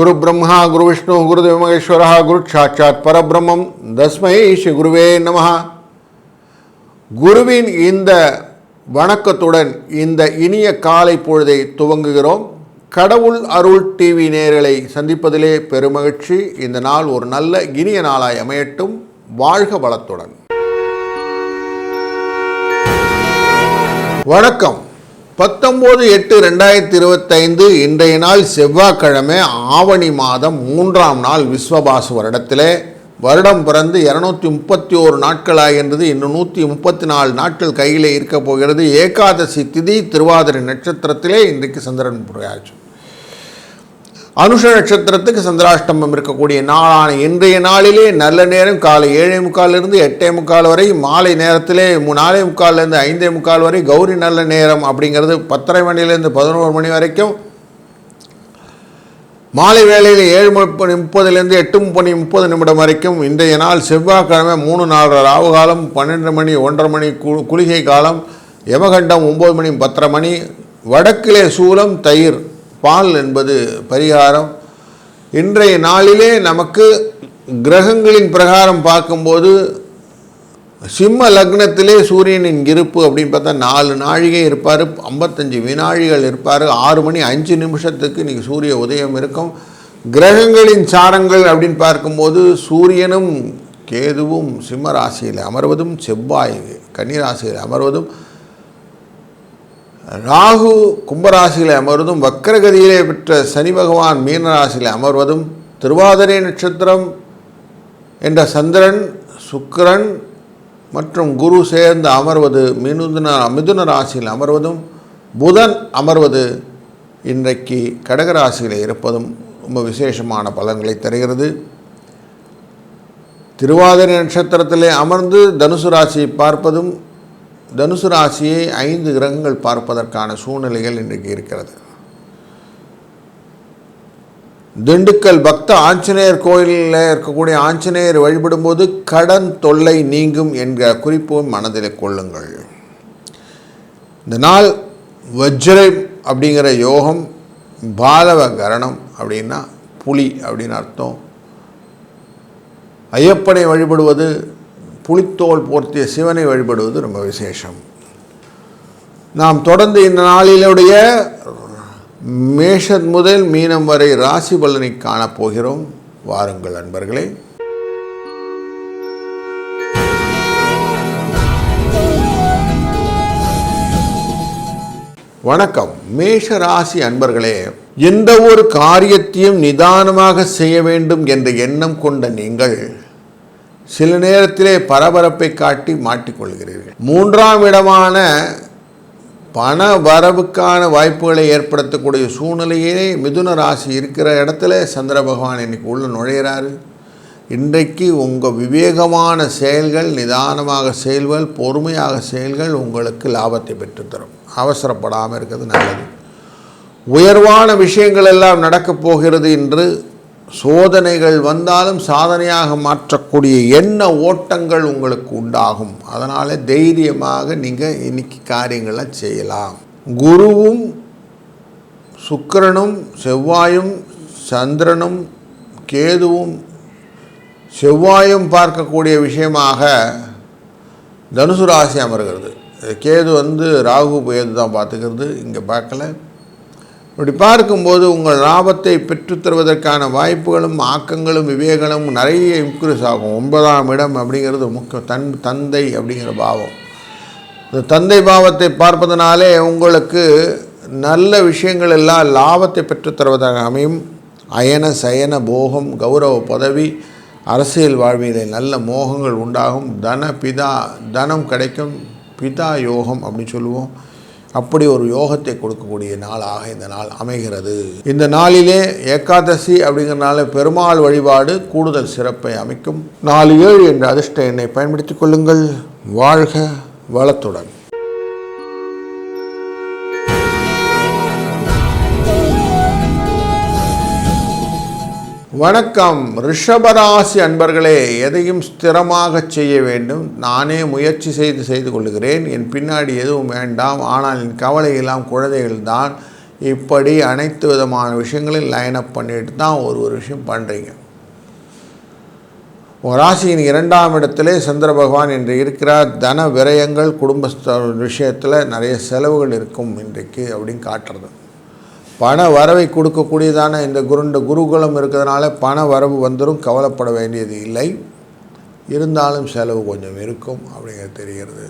குரு பிரம்மா குரு விஷ்ணு குரு தேவமகேஸ்வர குரு சாட்சாத் பரபிரம்மம் தஸ்மை ஸ்ரீ குருவே நமஹ குருவின் இந்த வணக்கத்துடன் இந்த இனிய காலை பொழுதை துவங்குகிறோம். கடவுள் அருள் டிவி நேரலை சந்திப்பதிலே பெருமகிழ்ச்சி. இந்த நாள் ஒரு நல்ல இனிய நாளாய் அமையட்டும். வாழ்க வளத்துடன். வணக்கம். பத்தொம்போது எட்டு ரெண்டாயிரத்தி இருபத்தைந்து இன்றைய நாள் செவ்வாய்க்கிழமை ஆவணி மாதம் மூன்றாம் நாள் விஸ்வபாசு வருடத்திலே. வருடம் பிறந்து இரநூத்தி முப்பத்தி ஓரு நாட்களாகின்றது இன்னும் நூற்றி முப்பத்தி நாலு நாட்கள் கையிலே இருக்கப் போகிறது. ஏகாதசி திதி திருவாதிரை நட்சத்திரத்திலே இன்றைக்கு சந்திரன் புரியாச்சு அனுஷ நட்சத்திரத்துக்கு சந்திராஷ்டமம் இருக்கக்கூடிய நாளான இன்றைய நாளிலே நல்ல நேரம் காலை ஏழே முக்காலிருந்து எட்டே முக்கால் வரை மாலை நேரத்திலே மு- நாலே முக்கால்லேருந்து ஐந்தே முக்கால் வரை கௌரி நல்ல நேரம் அப்படிங்கிறது பத்தரை மணிலேருந்து பதினோரு மணி வரைக்கும். மாலை வேளையில் ஏழு மணி முப்பதுலேருந்து எட்டு மணி முப்பது நிமிடம் வரைக்கும் இன்றைய நாள் செவ்வாய்க்கிழமை மூணு நாலு ராவு காலம் பன்னெண்டு மணி ஒன்றரை மணி கு குளிகை காலம் யமகண்டம் ஒம்பது மணி பத்தரை மணி வடக்கிலே சூலம் தயிர். பால் என்பது பரிகாரம். இன்றைய நாளிலே நமக்கு கிரகங்களின் பிரகாரம் பார்க்கும்போது சிம்ம லக்னத்திலே சூரியனின் இருப்பு அப்படின்னு பார்த்தா நாலு நாழிகை இருப்பார் ஐம்பத்தஞ்சு வினாழிகள் இருப்பார் ஆறு மணி அஞ்சு நிமிஷத்துக்கு இன்றைக்கி சூரிய உதயம் இருக்கும். கிரகங்களின் சாரங்கள் அப்படின்னு பார்க்கும்போது சூரியனும் கேதுவும் சிம்ம ராசியில் அமர்வதும் செவ்வாய் கன்னிராசியில் அமர்வதும் ராகு கும்பராசியில் அமர்வதும் வக்கரகதியிலே பெற்ற சனி பகவான் மீனராசியில் அமர்வதும் திருவாதிரை நட்சத்திரம் என்ற சந்திரன் சுக்கிரன் மற்றும் குரு சேர்ந்து அமர்வது மிதுன மிதுன ராசியில் அமர்வதும் புதன் அமர்வது இன்றைக்கு கடகராசியில் இருப்பதும் ரொம்ப விசேஷமான பலன்களை தருகிறது. திருவாதிரை நட்சத்திரத்திலே அமர்ந்து தனுசு ராசியை பார்ப்பதும் தனுசு ராசியை ஐந்து கிரகங்கள் பார்ப்பதற்கான சூழ்நிலைகள் இன்றைக்கு இருக்கிறது. திண்டுக்கல் பக்த ஆஞ்சநேயர் கோயிலில் இருக்கக்கூடிய ஆஞ்சநேயர் வழிபடும்போது கடன் தொல்லை நீங்கும் என்கிற குறிப்பும் மனதில் கொள்ளுங்கள். இந்த நாள் வஜ்ரம் அப்படிங்கிற யோகம் பாலவ கரணம் அப்படின்னா புலி அப்படின்னு அர்த்தம். ஐயப்பனை வழிபடுவது புலித்தோல் போர்த்திய சிவனை வழிபடுவது ரொம்ப விசேஷம். நாம் தொடர்ந்து இந்த நாளிலுடைய மேஷத் முதல் மீனம் வரை ராசி பலனை காணப்போகிறோம் வாருங்கள் அன்பர்களே. வணக்கம். மேஷ ராசி அன்பர்களே எந்த ஒரு காரியத்தையும் நிதானமாக செய்ய வேண்டும் என்ற எண்ணம் கொண்ட நீங்கள் சில நேரத்திலே பரபரப்பை காட்டி மாட்டிக்கொள்கிறீர்கள். மூன்றாம் இடமான பண வரவுக்கான வாய்ப்புகளை ஏற்படுத்தக்கூடிய சூழ்நிலையிலே மிதுன ராசி இருக்கிற இடத்துல சந்திர பகவான் இன்னைக்கு உள்ள நுழையிறாரு. இன்றைக்கு உங்கள் விவேகமான செயல்கள் நிதானமாக செயல்கள் பொறுமையாக செயல்கள் உங்களுக்கு லாபத்தை பெற்றுத்தரும். அவசரப்படாமல் இருக்கிறது நல்லது. உயர்வான விஷயங்கள் எல்லாம் நடக்கப் போகிறது என்று சோதனைகள் வந்தாலும் சாதனையாக மாற்றக்கூடிய எண்ண ஓட்டங்கள் உங்களுக்கு உண்டாகும். அதனால் தைரியமாக நீங்கள் இன்னைக்கு காரியங்களை செய்யலாம். குருவும் சுக்கரனும் செவ்வாயும் சந்திரனும் கேதுவும் செவ்வாயும் பார்க்கக்கூடிய விஷயமாக தனுசு ராசி அமர்கிறது. கேது வந்து ராகு புயது தான் பார்த்துக்கிறது. இங்கே பார்க்கல. இப்படி பார்க்கும்போது உங்கள் லாபத்தை பெற்றுத் தருவதற்கான வாய்ப்புகளும் ஆக்கங்களும் விவேகங்களும் நிறைய இன்க்ரீஸ் ஆகும். ஒன்பதாம் இடம் அப்படிங்கிறது முக்கிய தன் தந்தை அப்படிங்கிற பாவம். இந்த தந்தை பாவத்தை பார்ப்பதனாலே உங்களுக்கு நல்ல விஷயங்கள் எல்லாம் லாபத்தை பெற்றுத்தருவதாக அமையும். அயன சயன போகம் கௌரவ பதவி அரசியல் வாழ்வியலை நல்ல மோகங்கள் உண்டாகும். தன பிதா தனம் கிடைக்கும். பிதா யோகம் அப்படின்னு சொல்லுவோம். அப்படி ஒரு யோகத்தை கொடுக்கக்கூடிய நாளாக இந்த நாள் அமைகிறது. இந்த நாளிலே ஏகாதசி அப்படிங்கிறனால பெருமாள் வழிபாடு கூடுதல் சிறப்பை அமைக்கும். நாலு ஏழு என்ற அதிர்ஷ்ட எண்ணை பயன்படுத்திக் கொள்ளுங்கள். வாழ்க வளத்துடன். வணக்கம். ரிஷபராசி அன்பர்களே எதையும் ஸ்திரமாக செய்ய வேண்டும். நானே முயற்சி செய்து செய்து கொள்கிறேன். என் பின்னாடி எதுவும் வேண்டாம். ஆனால் என் கவலை எல்லாம் குழந்தைகள்தான். இப்படி அனைத்து விதமான விஷயங்களையும் லைன் அப் பண்ணிட்டு தான் ஒரு ஒரு விஷயம் பண்ணுறீங்க ராசியின் இரண்டாம் இடத்திலே சந்திர பகவான் இன்று இருக்கிறார். தன விரயங்கள் குடும்ப விஷயத்தில் நிறைய செலவுகள் இருக்கும் இன்றைக்கு அப்படின்னு காட்டுறது. பண வரவை கொடுக்கக்கூடியதான இந்த குருண்ட குருகுலம் இருக்கிறதுனால பண வரவு வந்துடும் கவலைப்பட வேண்டியது இல்லை. இருந்தாலும் செலவு கொஞ்சம் இருக்கும் அப்படிங்கிறது தெரிகிறது.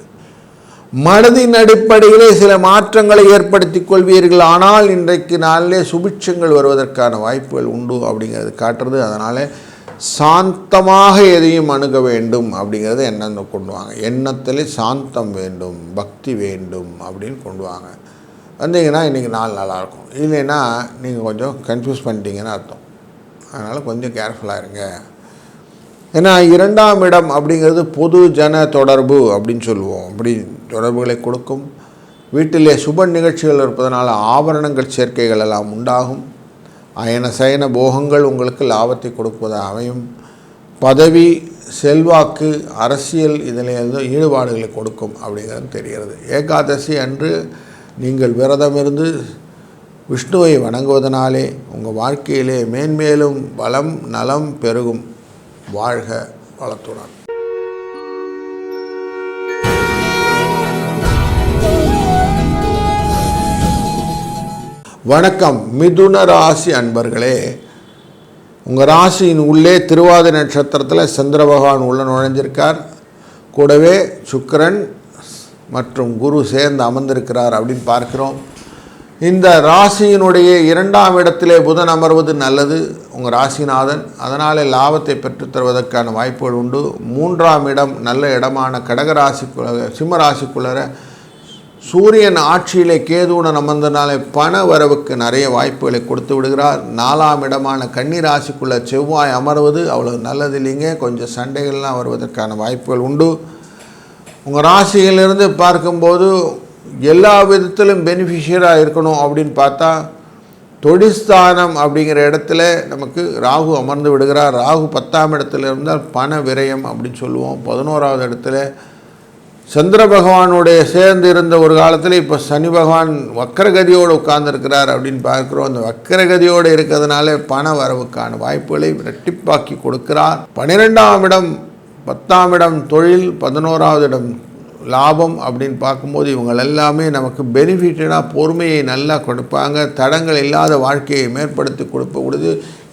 மனதின் அடிப்படையிலே சில மாற்றங்களை ஏற்படுத்தி கொள்வீர்கள். ஆனால் இன்றைக்கு நாளிலே சுபிட்சங்கள் வருவதற்கான வாய்ப்புகள் உண்டு அப்படிங்கிறது காட்டுறது. அதனால் சாந்தமாக எதையும் அணுக வேண்டும் அப்படிங்கிறத எண்ணம் கொண்டு வாங்க. எண்ணத்திலே சாந்தம் வேண்டும் பக்தி வேண்டும் அப்படின்னு கொண்டு வாங்க. வந்தீங்கன்னா இன்றைக்கி நாள் நல்லாயிருக்கும். இல்லைன்னா நீங்கள் கொஞ்சம் கன்ஃபியூஸ் பண்ணிட்டீங்கன்னு அர்த்தம். அதனால் கொஞ்சம் கேர்ஃபுல்லாக இருங்க. ஏன்னா இரண்டாம் இடம் அப்படிங்கிறது பொது ஜன தொடர்பு அப்படின்னு சொல்லுவோம். அப்படி தொடர்புகளை கொடுக்கும். வீட்டிலே சுப நிகழ்ச்சிகள் இருப்பதனால் ஆபரணங்கள் சேர்க்கைகள் எல்லாம் உண்டாகும். அயன சயன போகங்கள் உங்களுக்கு லாபத்தை கொடுப்பதாக அமையும். பதவி செல்வாக்கு அரசியல் இதில் ஈடுபாடுகளை கொடுக்கும் அப்படிங்கிறது தெரிகிறது. ஏகாதசி அன்று நீங்கள் விரதமிருந்து விஷ்ணுவை வணங்குவதனாலே உங்கள் வாழ்க்கையிலே மேன்மேலும் வளம் நலம் பெருகும். வாழ்க வளத்துடன். வணக்கம். மிதுன ராசி அன்பர்களே உங்கள் ராசியின் உள்ளே திருவாதி நட்சத்திரத்தில் சந்திர பகவான் உள்ள நுழைஞ்சிருக்கார். கூடவே சுக்கிரன் மற்றும் குரு சேர்ந்து அமர்ந்திருக்கிறார் அப்படின்னு பார்க்கிறோம். இந்த ராசியினுடைய இரண்டாம் இடத்திலே புதன் அமர்வது நல்லது உங்கள் ராசிநாதன். அதனாலே லாபத்தை பெற்றுத் தருவதற்கான வாய்ப்புகள் உண்டு. மூன்றாம் இடம் நல்ல இடமான கடகராசிக்குள்ள சிம்ம ராசிக்குள்ளர சூரியன் ஆட்சியிலே கேதுவுடன் அமர்ந்தனாலே பண வரவுக்கு நிறைய வாய்ப்புகளை கொடுத்து விடுகிறார். நாலாம் இடமான கன்னி ராசிக்குள்ள செவ்வாய் அமர்வது அவ்வளோ நல்லது இல்லைங்க. கொஞ்சம் சண்டைகள்லாம் வருவதற்கான வாய்ப்புகள் உண்டு. உங்கள் ராசியிலிருந்து பார்க்கும்போது எல்லா விதத்திலும் பெனிஃபிஷியராக இருக்கணும் அப்படின்னு பார்த்தா தொழிற்ஸ்தானம் அப்படிங்கிற இடத்துல நமக்கு ராகு அமர்ந்து விடுகிறார். ராகு பத்தாம் இடத்துல இருந்தால் பண விரயம் அப்படின்னு சொல்லுவோம். பதினோராவது இடத்துல சந்திர பகவானுடைய சேர்ந்து இருந்த ஒரு காலத்தில் இப்போ சனி பகவான் வக்கரகதியோடு உட்கார்ந்துருக்கிறார் அப்படின்னு பார்க்குறோம். அந்த வக்கரகதியோடு இருக்கிறதுனால பண வரவுக்கான வாய்ப்புகளை ரெட்டிப்பாக்கி கொடுக்கிறார். பன்னிரெண்டாம் இடம் பத்தாம் இடம் தொழில் பதினோராவது இடம் லாபம் அப்படின்னு பார்க்கும்போது இவங்கள் எல்லாமே நமக்கு பெனிஃபிட்டடாக பொறுமையை நல்லா கொடுப்பாங்க. தடங்கள் இல்லாத வாழ்க்கையை மேற்படுத்தி கொடுப்பக்கூடியது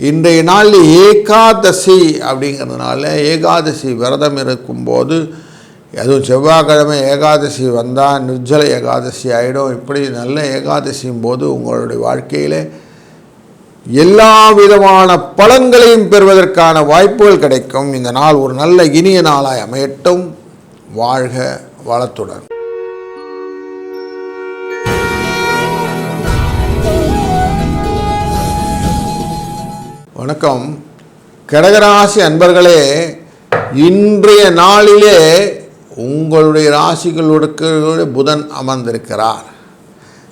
இன்றைய நாளில் ஏகாதசி அப்படிங்கிறதுனால ஏகாதசி விரதம் இருக்கும்போது அதுவும் செவ்வாய்க்கிழமை ஏகாதசி வந்தால் நிர்ஜல ஏகாதசி ஆகிடும் இப்படி நல்ல ஏகாதசியும் போது உங்களுடைய வாழ்க்கையில் எல்லா விதமான பலன்களையும் பெறுவதற்கான வாய்ப்புகள் கிடைக்கும். இந்த நாள் ஒரு நல்ல இனிய நாளாய் அமையட்டும். வாழ்க வளத்துடன். வணக்கம். கடகராசி அன்பர்களே இன்றைய நாளிலே உங்களுடைய ராசிகளோடு புதன் அமர்ந்திருக்கிறார்.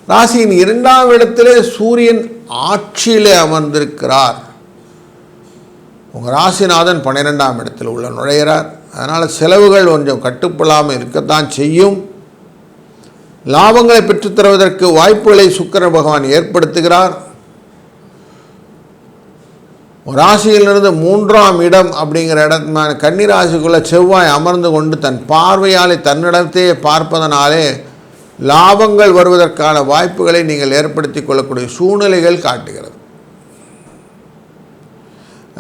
ராசியின் இரண்டாம் இடத்திலே சூரியன் ஆட்சியிலே அமர்ந்திருக்கிறார். உங்கள் ராசிநாதன் பன்னிரெண்டாம் இடத்தில் உள்ள நுழைகிறார் அதனால் செலவுகள் கொஞ்சம் கட்டுப்படாமல் இருக்கத்தான் செய்யும். லாபங்களை பெற்றுத்தருவதற்கு வாய்ப்புகளை சுக்கர பகவான் ஏற்படுத்துகிறார். ராசியிலிருந்து மூன்றாம் இடம் அப்படிங்கிற இடமான கன்னிராசிக்குள்ளே செவ்வாய் அமர்ந்து கொண்டு தன் பார்வையாலே தன்னிடத்தையே பார்ப்பதனாலே லாபங்கள் வருவதற்கான வாய்ப்புகளை நீங்கள் ஏற்படுத்தி கொள்ளக்கூடிய சூழ்நிலைகள் காட்டுகிறது.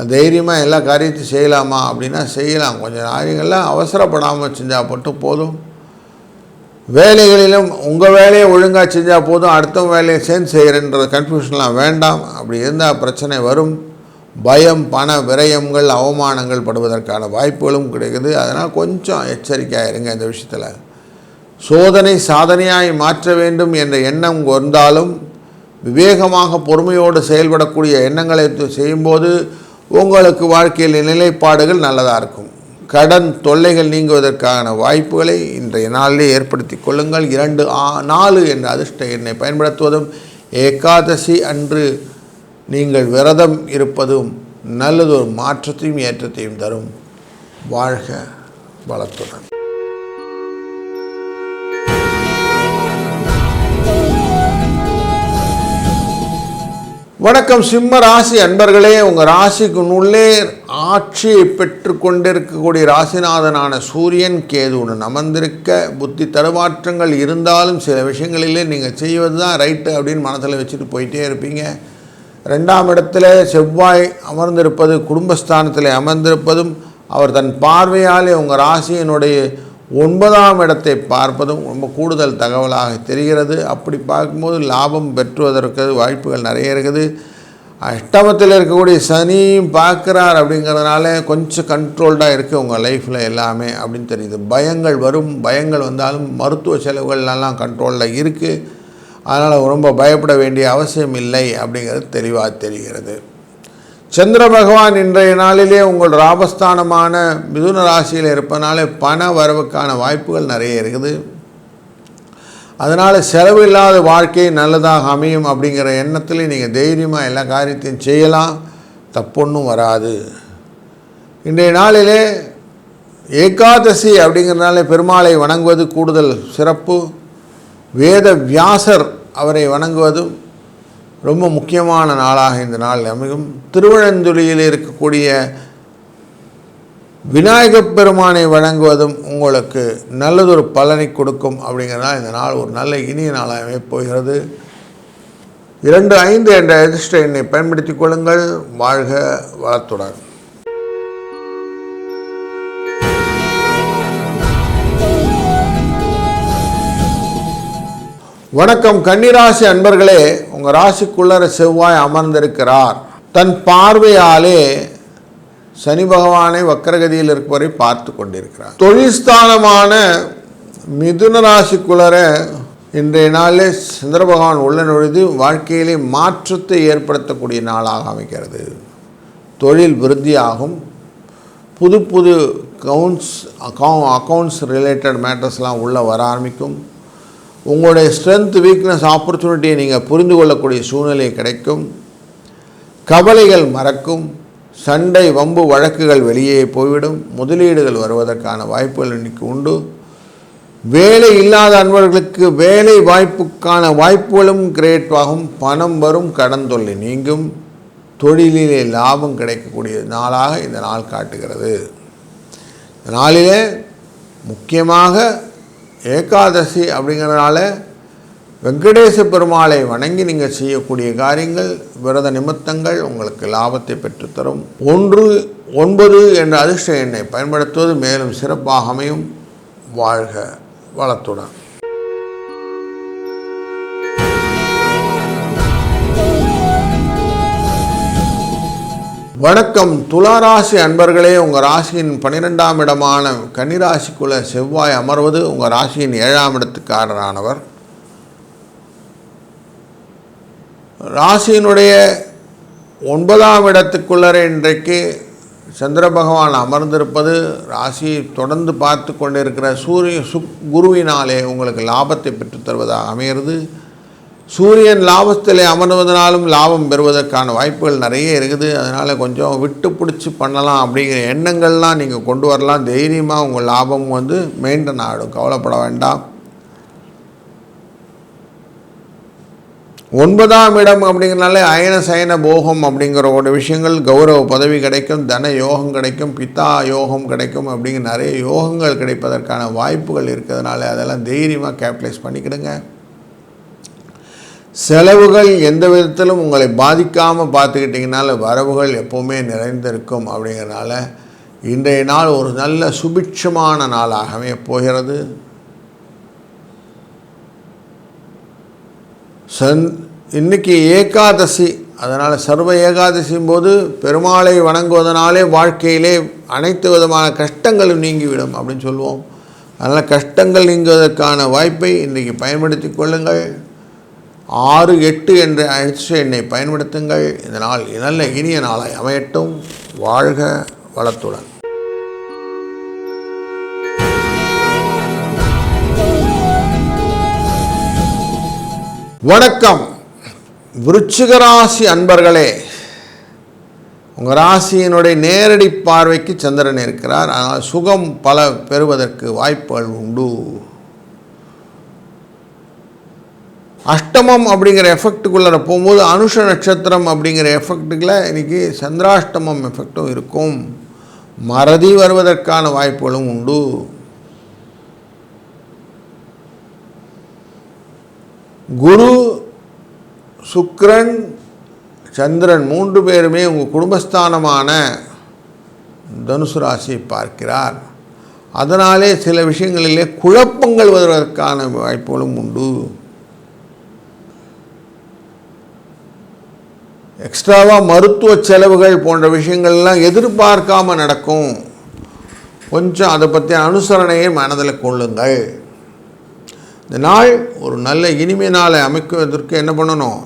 தைரியமாக எல்லா காரியத்தையும் செய்யலாமா அப்படின்னா செய்யலாம். கொஞ்சம் காரியங்கள்லாம் அவசரப்படாமல் செஞ்சால் மட்டும் போதும். வேலைகளிலும் உங்கள் வேலையை ஒழுங்காக செஞ்சால் போதும். அடுத்த வேலையை சேர்ந்து செய்கிறேன்ற கன்ஃபியூஷன்லாம் வேண்டாம். அப்படி இருந்தால் பிரச்சனை வரும். பயம் பண விரயங்கள் அவமானங்கள் படுவதற்கான வாய்ப்புகளும் கிடைக்குது. அதனால் கொஞ்சம் எச்சரிக்கையாக இருங்க இந்த விஷயத்தில். சோதனை சாதனையாய் மாற்ற வேண்டும் என்ற எண்ணம் வந்தாலும் விவேகமாக பொறுமையோடு செயல்படக்கூடிய எண்ணங்களை செய்யும்போது உங்களுக்கு வாழ்க்கையில் நிலைப்பாடுகள் நல்லதாக இருக்கும். கடன் தொல்லைகள் நீங்குவதற்கான வாய்ப்புகளை இன்றைய நாளிலே ஏற்படுத்தி கொள்ளுங்கள். இரண்டு ஆ நாலு என்ற அதிர்ஷ்ட எண்ணை பயன்படுத்துவதும் ஏகாதசி அன்று நீங்கள் விரதம் இருப்பதும் நல்லதொரு மாற்றத்தையும் ஏற்றத்தையும் தரும். வாழ்க வளத்துடன். வணக்கம். சிம்ம ராசி அன்பர்களே உங்கள் ராசிக்கு உள்ளே ஆட்சியை பெற்று கொண்டிருக்கக்கூடிய ராசிநாதனான சூரியன் கேதுவுடன் அமர்ந்திருக்க புத்தி தடுமாற்றங்கள் இருந்தாலும் சில விஷயங்களிலே நீங்கள் செய்வது தான் ரைட்டு அப்படின்னு மனசில் வச்சுட்டு போயிட்டே இருப்பீங்க. ரெண்டாம் இடத்துல செவ்வாய் அமர்ந்திருப்பது குடும்பஸ்தானத்தில் அமர்ந்திருப்பதும் அவர் தன் பார்வையாலே உங்கள் ராசியினுடைய ஒன்பதாம் இடத்தை பார்ப்பதும் ரொம்ப கூடுதல் தகவலாக தெரிகிறது. அப்படி பார்க்கும்போது லாபம் பெற்றுவதற்கு வாய்ப்புகள் நிறைய இருக்குது. அஷ்டமத்தில் இருக்கக்கூடிய சனியும் பார்க்குறார் அப்படிங்கிறதுனால கொஞ்சம் கண்ட்ரோல்டாக இருக்குது உங்கள் லைஃப்பில் எல்லாமே அப்படின்னு தெரியுது. பயங்கள் வரும். பயங்கள் வந்தாலும் மருத்துவ செலவுகள்லாம் கண்ட்ரோலில் இருக்குது அதனால் ரொம்ப பயப்பட வேண்டிய அவசியம் இல்லை அப்படிங்கிறது தெளிவாக தெரிகிறது. சந்திர பகவான் இன்றைய நாளிலே உங்கள் ராபஸ்தானமான மிதுன ராசியில் இருப்பதனால பண வரவுக்கான வாய்ப்புகள் நிறைய இருக்குது. அதனால் செலவு இல்லாத வாழ்க்கை நல்லதாக அமையும் அப்படிங்கிற எண்ணத்தில் நீங்கள் தைரியமாக எல்லா காரியத்தையும் செய்யலாம். தப்பொன்றும் வராது. இன்றைய நாளிலே ஏகாதசி அப்படிங்கிறனாலே பெருமாளை வணங்குவது கூடுதல் சிறப்பு. வேத வியாசர் அவரை வணங்குவதும் ரொம்ப முக்கியமான நாளாக இந்த நாள். அமையும் திருவழந்துளியில் இருக்கக்கூடிய விநாயகப் பெருமானை வழங்குவதும் உங்களுக்கு நல்லதொரு பலனை கொடுக்கும் அப்படிங்கிறனால இந்த நாள் ஒரு நல்ல இனிய நாளாகவே போகிறது. இரண்டு ஐந்து என்ற அதிர்ஷ்ட எண்ணை பயன்படுத்திக் கொள்ளுங்கள். வாழ்க வளத்துடன். வணக்கம் கன்னிராசி அன்பர்களே. உங்கள் ராசிக்குள்ளர செவ்வாய் அமர்ந்திருக்கிறார். தன் பார்வையாலே சனி பகவானை வக்கரகதியில் இருப்பவரை பார்த்து கொண்டிருக்கிறார். தொழில் ஸ்தானமான மிதுன ராசிக்குள்ளர இன்றைய நாளில் சந்திர பகவான் உள்ள நுழைந்து வாழ்க்கையிலே மாற்றத்தை ஏற்படுத்தக்கூடிய நாளாக அமைக்கிறது தொழில் விருத்தியாகும். புது புது கவுன்ஸ் அக்கௌ அக்கௌண்ட்ஸ் ரிலேட்டட் மேட்டர்ஸ்லாம் உள்ளே வர ஆரம்பிக்கும். உங்களுடைய ஸ்ட்ரென்த் வீக்னஸ் ஆப்பர்ச்சுனிட்டியை நீங்கள் புரிந்து கொள்ளக்கூடிய சூழ்நிலை கிடைக்கும். கவலைகள் மறக்கும். சண்டை வம்பு வழக்குகள் வெளியே போய்விடும். முதலீடுகள் வருவதற்கான வாய்ப்புகள் இன்னைக்கு உண்டு. வேலை இல்லாத அன்பர்களுக்கு வேலை வாய்ப்புக்கான வாய்ப்புகளும் கிரியேட் ஆகும். பணம் வரும் கடன் தொல்லை நீங்கும். தொழிலிலே லாபம் கிடைக்கக்கூடிய நாளாக இந்த நாள் காட்டுகிறது. இந்த நாளிலே முக்கியமாக ஏகாதசி அப்படிங்கிறதுனால வெங்கடேச பெருமாளை வணங்கி நீங்கள் செய்யக்கூடிய காரியங்கள் விரத நிமித்தங்கள் உங்களுக்கு லாபத்தை பெற்றுத்தரும். ஒன்று ஒன்பது என்ற அதிர்ஷ்ட எண்ணை பயன்படுத்துவது மேலும் சிறப்பாக அமையும். வாழ்க வளத்துடன். வணக்கம். துளாராசி அன்பர்களே உங்கள் ராசியின் பன்னிரெண்டாம் இடமான கன்னிராசிக்குள்ள செவ்வாய் அமர்வது உங்கள் ராசியின் ஏழாம் இடத்துக்காரரானவர். ராசியினுடைய ஒன்பதாம் இடத்துக்குள்ளர இன்றைக்கு சந்திர பகவான் அமர்ந்திருப்பது ராசியை தொடர்ந்து பார்த்து கொண்டிருக்கிற சூரிய சு குருவினாலே உங்களுக்கு லாபத்தை பெற்றுத்தருவதாக அமையிறது. அமைகிறது சூரியன் லாபத்தில் அமர்வதனாலும் லாபம் பெறுவதற்கான வாய்ப்புகள் நிறைய இருக்குது. அதனால் கொஞ்சம் விட்டு பிடிச்சி பண்ணலாம் அப்படிங்கிற எண்ணங்கள்லாம் நீங்கள் கொண்டு வரலாம். தைரியமாக உங்கள் லாபம் வந்து மெயின்டைன் ஆகிடும் கவலைப்பட வேண்டாம். ஒன்பதாம் இடம் அப்படிங்கிறனாலே அயன சயன போகம் அப்படிங்கிற ஒரு விஷயங்கள். கௌரவ பதவி கிடைக்கும் தன யோகம் கிடைக்கும் பித்தா யோகம் கிடைக்கும் அப்படிங்கிற நிறைய யோகங்கள் கிடைப்பதற்கான வாய்ப்புகள் இருக்கிறதுனால அதெல்லாம் தைரியமாக கேபிட்டலைஸ் பண்ணிக்கிடுங்க. செலவுகள் எந்த விதத்திலும் உங்களை பாதிக்காமல் பார்த்துக்கிட்டிங்கனால வரவுகள் எப்போவுமே நிறைந்திருக்கும் அப்படிங்கிறனால இன்றைய நாள் ஒரு நல்ல சுபிட்சமான நாளாகவே போகிறது. சன் இன்னைக்கு ஏகாதசி. அதனால் சர்வ ஏகாதசியும் போது பெருமாளை வணங்குவதனாலே வாழ்க்கையிலே அனைத்து விதமான கஷ்டங்களும் நீங்கிவிடும் அப்படின்னு சொல்லுவோம் அதனால் கஷ்டங்கள் நீங்குவதற்கான வாய்ப்பை இன்றைக்கி பயன்படுத்தி கொள்ளுங்கள். ஆறு எட்டு என்ற அதிர்ஷ்ட என்னை பயன்படுத்துங்கள். இந்த நாள் நல்ல இனிய நாளாய் அமையட்டும். வாழ்க வளத்துடன். வணக்கம். விருச்சிக அன்பர்களே உங்கள் ராசியினுடைய நேரடி பார்வைக்கு சந்திரன் இருக்கிறார். ஆனால் சுகம் பல பெறுவதற்கு வாய்ப்புகள் உண்டு. அஷ்டமம் அப்படிங்கிற எஃபெக்ட்டுக்குள்ளே போகும்போது அனுஷ நட்சத்திரம் அப்படிங்கிற எஃபெக்ட்டுக்குள்ள இன்றைக்கி சந்திராஷ்டமம் எஃபெக்டும் இருக்கும். மறதி வருவதற்கான வாய்ப்புகளும் உண்டு. குரு சுக்ரன் சந்திரன் மூன்று பேருமே உங்கள் குடும்பஸ்தானமான தனுசு ராசியை பார்க்கிறார். அதனாலே சில விஷயங்களிலே குழப்பங்கள் வருவதற்கான வாய்ப்புகளும் உண்டு. எக்ஸ்ட்ராவாக மருத்துவ செலவுகள் போன்ற விஷயங்கள்லாம் எதிர்பார்க்காமல் நடக்கும். கொஞ்சம் அதை பற்றிய அனுசரணையை மனதில் கொள்ளுங்கள். இந்த நாள் ஒரு நல்ல இனிமை நாளை அமைக்குவதற்கு என்ன பண்ணணும்?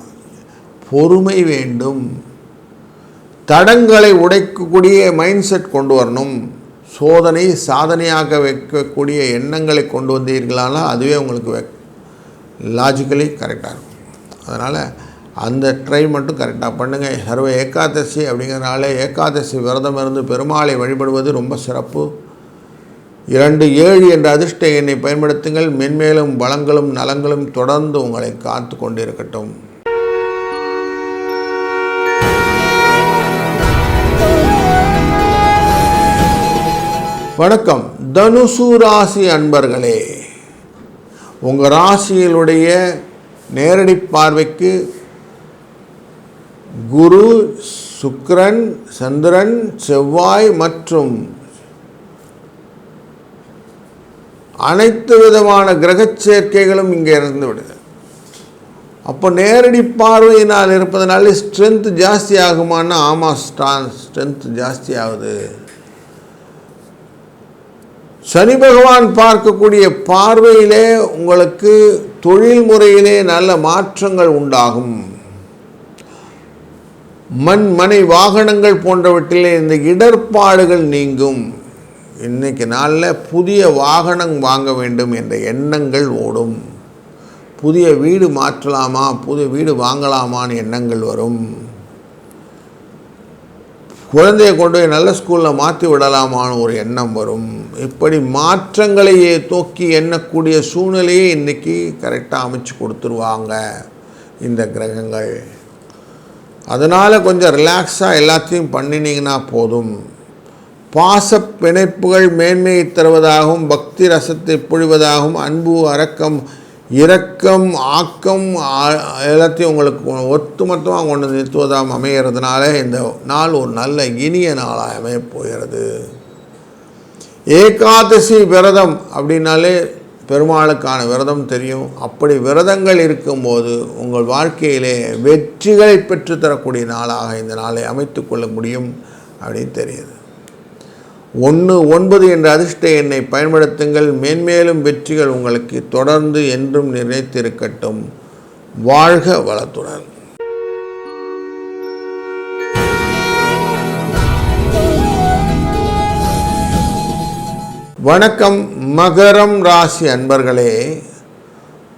பொறுமை வேண்டும். தடங்களை உடைக்கக்கூடிய மைண்ட் செட் கொண்டு வரணும். சோதனை சாதனையாக வைக்கக்கூடிய எண்ணங்களை கொண்டு வந்தீர்களானால் அதுவே உங்களுக்கு லாஜிக்கலி கரெக்டாக இருக்கும். அதனால் அந்த ட்ரை மட்டும் கரெக்டாக பண்ணுங்கள் சர்வ ஏகாதசி அப்படிங்கிறனால ஏகாதசி விரதம் இருந்து பெருமாளை வழிபடுவது ரொம்ப சிறப்பு. இரண்டு ஏழு என்ற அதிர்ஷ்ட எண்ணை பயன்படுத்துங்கள். மென்மேலும் வளங்களும் நலங்களும் தொடர்ந்து உங்களை காத்து கொண்டிருக்கட்டும். வணக்கம். தனுசு ராசி அன்பர்களே உங்கள் ராசியினுடைய நேரடி பார்வைக்கு குரு சுக்கரன் சந்திரன் செவ்வாய் மற்றும் அனைத்து விதமான கிரக சேர்க்கைகளும் இங்கே இருந்து விடுது. அப்போ நேரடி பார்வையினால் இருப்பதனால ஸ்ட்ரென்த் ஜாஸ்தி ஆகுமான்னா ஆமாம் ஸ்டான் ஸ்ட்ரென்த் ஜாஸ்தி ஆகுது. சனி பகவான் பார்க்கக்கூடிய பார்வையிலே உங்களுக்கு தொழில் முறையிலே நல்ல மாற்றங்கள் உண்டாகும். மண் மனை வாகனங்கள் போன்றவற்றிலே இந்த இடர்பாடுகள் நீங்கும். இன்றைக்கு நாளில் புதிய வாகனம் வாங்க வேண்டும் என்ற எண்ணங்கள் ஓடும். புதிய வீடு மாற்றலாமா? புதிய வீடு வாங்கலாமான்னு எண்ணங்கள் வரும். குழந்தையை கொண்டு போய் நல்ல ஸ்கூலில் மாற்றி விடலாமான்னு ஒரு எண்ணம் வரும். இப்படி மாற்றங்களையே தூக்கி எண்ணக்கூடிய சூழ்நிலையை இன்றைக்கி கரெக்டாக அமைச்சு கொடுத்துருவாங்க இந்த கிரகங்கள். அதனால் கொஞ்சம் ரிலாக்ஸாக எல்லாத்தையும் பண்ணினீங்கன்னா போதும். பாச பிணைப்புகள் மேன்மையை தருவதாகவும் பக்தி ரசத்தை பொழிவதாகவும் அன்பு அரக்கம் இரக்கம் ஆக்கம் எல்லாத்தையும் உங்களுக்கு ஒட்டுமொத்தமாக கொண்டு நிறுத்துவதாக நிறுத்துவதாகவும் அமைகிறதுனால இந்த நாள் ஒரு நல்ல இனிய நாளாக அமையப் போகிறது. ஏகாதசி விரதம் அப்படின்னாலே பெருமாளுக்கான விரதம் தெரியும். அப்படி விரதங்கள் இருக்கும்போது உங்கள் வாழ்க்கையிலே வெற்றிகளை பெற்றுத்தரக்கூடிய நாளாக இந்த நாளை அமைத்து கொள்ள முடியும் அப்படின்னு தெரியுது. ஒன்று ஒன்பது என்ற அதிர்ஷ்ட எண்ணை பயன்படுத்துங்கள். மேன்மேலும் வெற்றிகள் உங்களுக்கு தொடர்ந்து என்றும் நினைத்திருக்கட்டும். வாழ்க வளத்துடன். வணக்கம் மகரம் ராசி அன்பர்களே.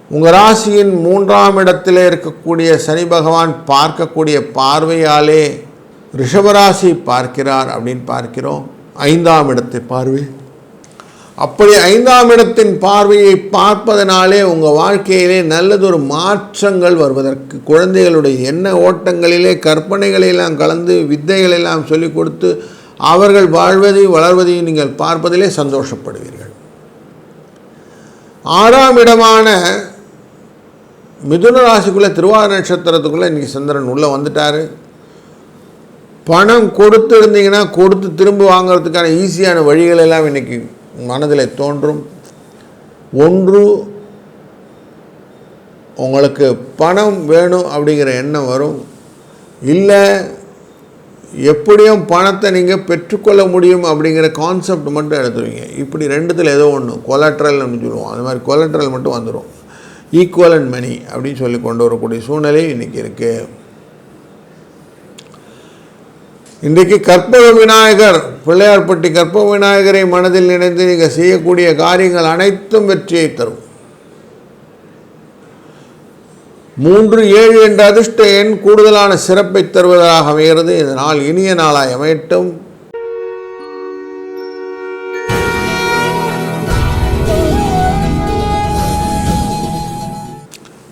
உங்கள் ராசியின் மூன்றாம் இடத்தில் இருக்கக்கூடிய சனி பகவான் பார்க்கக்கூடிய பார்வையாலே ரிஷபராசி பார்க்கிறார் அப்படின்னு பார்க்கிறோம். ஐந்தாம் இடத்தை பார்வை. அப்படி ஐந்தாம் இடத்தின் பார்வையை பார்ப்பதனாலே உங்கள் வாழ்க்கையிலே நல்லதொரு மாற்றங்கள் வருவதற்கு குழந்தைகளுடைய எண்ண ஓட்டங்களிலே கற்பனைகளெல்லாம் கலந்து வித்தைகளெல்லாம் சொல்லிக் கொடுத்து அவர்கள் வாழ்வதையும் வளர்வதையும் நீங்கள் பார்ப்பதிலே சந்தோஷப்படுவீர்கள். ஆறாம் இடமான மிதுன ராசிக்குள்ளே திருவாரூர் நட்சத்திரத்துக்குள்ளே இன்றைக்கி சந்திரன் உள்ளே வந்துட்டார். பணம் கொடுத்து இருந்தீங்கன்னா கொடுத்து திரும்ப வாங்குறதுக்கான ஈஸியான வழிகள் எல்லாம் இன்றைக்கி மனதில் தோன்றும். ஒன்று உங்களுக்கு பணம் வேணும் அப்படிங்கிற எண்ணம் வரும். இல்லை எப்படியும் பணத்தை நீங்கள் பெற்றுக்கொள்ள முடியும் அப்படிங்கிற கான்செப்ட் மட்டும் எடுத்துருவீங்க. இப்படி ரெண்டுத்தில் ஏதோ ஒன்று கொலாட்ரல் அப்படின்னு சொல்லுவோம். அந்த மாதிரி கொலாட்ரல் மட்டும் வந்துடும் ஈக்குவல் அண்ட் மணி அப்படின்னு சொல்லி கொண்டு வரக்கூடிய சூழ்நிலை இன்றைக்கி இருக்குது இன்றைக்கு கற்பக விநாயகர் பிள்ளையார்பட்டி கற்பக விநாயகரை மனதில் நினைத்து நீங்கள் செய்யக்கூடிய காரியங்கள் அனைத்தும் வெற்றியை தரும். மூன்று ஏழு என்ற அதிர்ஷ்ட எண் கூடுதலான சிறப்பை தருவதாக அமைகிறது. இந்த நாள் இனிய நாளாய் அமையட்டும்.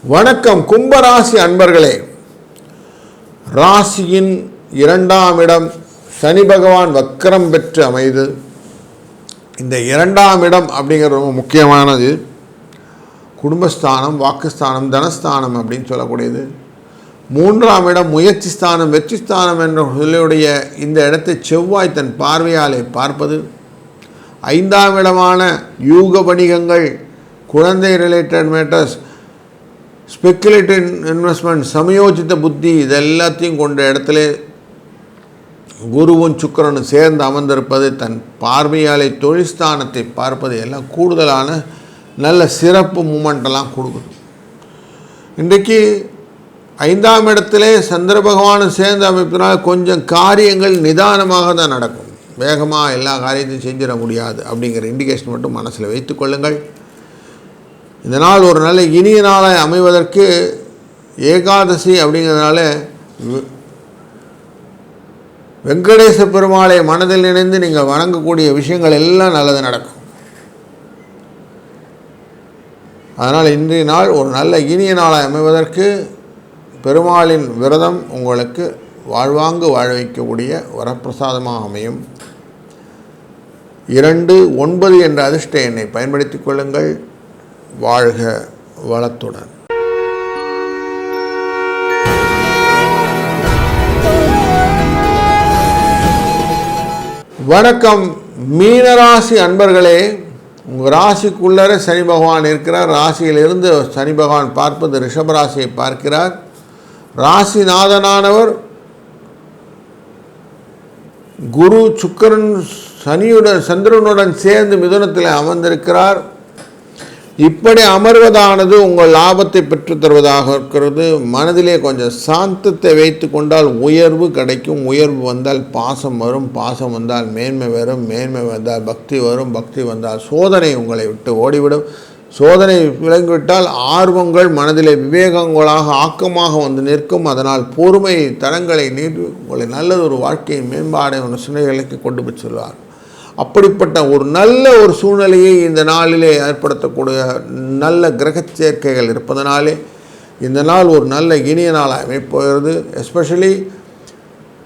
வணக்கம் கும்பராசி அன்பர்களே. ராசியின் இரண்டாம் இடம் சனி பகவான் வக்கரம் பெற்று அமைது. இந்த இரண்டாம் இடம் அப்படிங்கிறது ரொம்ப முக்கியமானது. குடும்பஸ்தானம் வாக்குஸ்தானம் தனஸ்தானம் அப்படின்னு சொல்லக்கூடியது. மூன்றாம் இடம் முயற்சி ஸ்தானம் வெற்றி ஸ்தானம் என்ற சொல்லுடைய இந்த இடத்தை செவ்வாய் தன் பார்வையாலே பார்ப்பது. ஐந்தாம் இடமான யூக வணிகங்கள் குழந்தை ரிலேட்டட் மேட்டர்ஸ் ஸ்பெக்குலேட்டிவ் இன்வெஸ்ட்மெண்ட் சமயோஜித்த புத்தி இது எல்லாத்தையும் கொண்ட இடத்துல குருவும் சுக்கிரனும் சேர்ந்து அமர்ந்திருப்பது தன் பார்வையாலே தொழில்ஸ்தானத்தை பார்ப்பது எல்லாம் கூடுதலான நல்ல சிறப்பு மூமெண்ட்டெல்லாம் கொடுக்குது. இன்றைக்கு ஐந்தாம் இடத்திலே சந்திர பகவானும் சேர்ந்து அமைப்பினால் கொஞ்சம் காரியங்கள் நிதானமாக தான் நடக்கும். வேகமாக எல்லா காரியத்தையும் செஞ்சிட முடியாது அப்படிங்கிற இண்டிகேஷன் மட்டும் மனசில் வைத்துக்கொள்ளுங்கள் இந்த நாள் ஒரு நல்ல இனிய நாளாய் அமைவதற்கு ஏகாதசி அப்படிங்கிறதுனால வெங்கடேச பெருமாளை மனதில் நினைந்து நீங்கள் வணங்கக்கூடிய விஷயங்கள் எல்லாம் நல்லது நடக்கும். அதனால் இன்றைய நாள் ஒரு நல்ல இனிய நாளாக அமைவதற்கு பெருமாளின் விரதம் உங்களுக்கு வாழ்வாங்கு வாழ வைக்கக்கூடிய வரப்பிரசாதமாக அமையும். இரண்டு ஒன்பது என்ற அதிர்ஷ்ட எண்ணை பயன்படுத்திக் கொள்ளுங்கள். வாழ்க வளத்துடன். வணக்கம். மீனராசி அன்பர்களே உங்கள் ராசிக்குள்ளர சனி பகவான் இருக்கிறார். ராசியிலிருந்து சனி பகவான் பார்ப்பது ரிஷபராசியை பார்க்கிறார். ராசிநாதனானவர் குரு சுக்கிரன் சனியுடன் சந்திரனுடன் சேர்ந்து மிதுனத்தில் அமர்ந்திருக்கிறார். இப்படி அமர்வதானது உங்கள் லாபத்தை பெற்றுத் தருவதாக இருக்கிறது. மனதிலே கொஞ்சம் சாந்தத்தை வைத்து கொண்டால் உயர்வு கிடைக்கும். உயர்வு வந்தால் பாசம் வரும். பாசம் வந்தால் மேன்மை வரும். மேன்மை வந்தால் பக்தி வரும். பக்தி வந்தால் சோதனை உங்களை விட்டு ஓடிவிடும். சோதனை விளங்கிவிட்டால் ஆர்வங்கள் மனதிலே விவேகங்களாக ஆக்கமாக வந்து நிற்கும். அதனால் பொறுமை தரங்களை நீர் உங்களை நல்லதொரு வாழ்க்கையை மேம்பாடை ஒரு கொண்டு போய் செல்வார். அப்படிப்பட்ட ஒரு நல்ல ஒரு சூழ்நிலையை இந்த நாளிலே ஏற்படுத்தக்கூடிய நல்ல கிரக சேர்க்கைகள் இருப்பதனாலே இந்த நாள் ஒரு நல்ல இனிய நாள் அமைப்போகிறது. எஸ்பெஷலி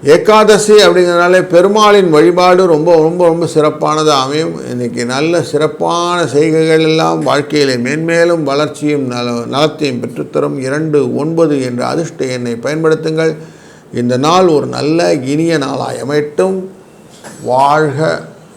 ஏகாதசி அப்படிங்கிறதுனாலே பெருமாளின் வழிபாடு ரொம்ப ரொம்ப ரொம்ப சிறப்பானதாக அமையும். இன்றைக்கி நல்ல சிறப்பான செய்கைகள் எல்லாம் வாழ்க்கையிலே மேன்மேலும் வளர்ச்சியும் நல நலத்தையும் பெற்றுத்தரும். இரண்டு ஒன்பது என்ற அதிர்ஷ்ட எண்ணை பயன்படுத்துங்கள். இந்த நாள் ஒரு நல்ல இனிய நாளாய் அமையட்டும். வாழ்க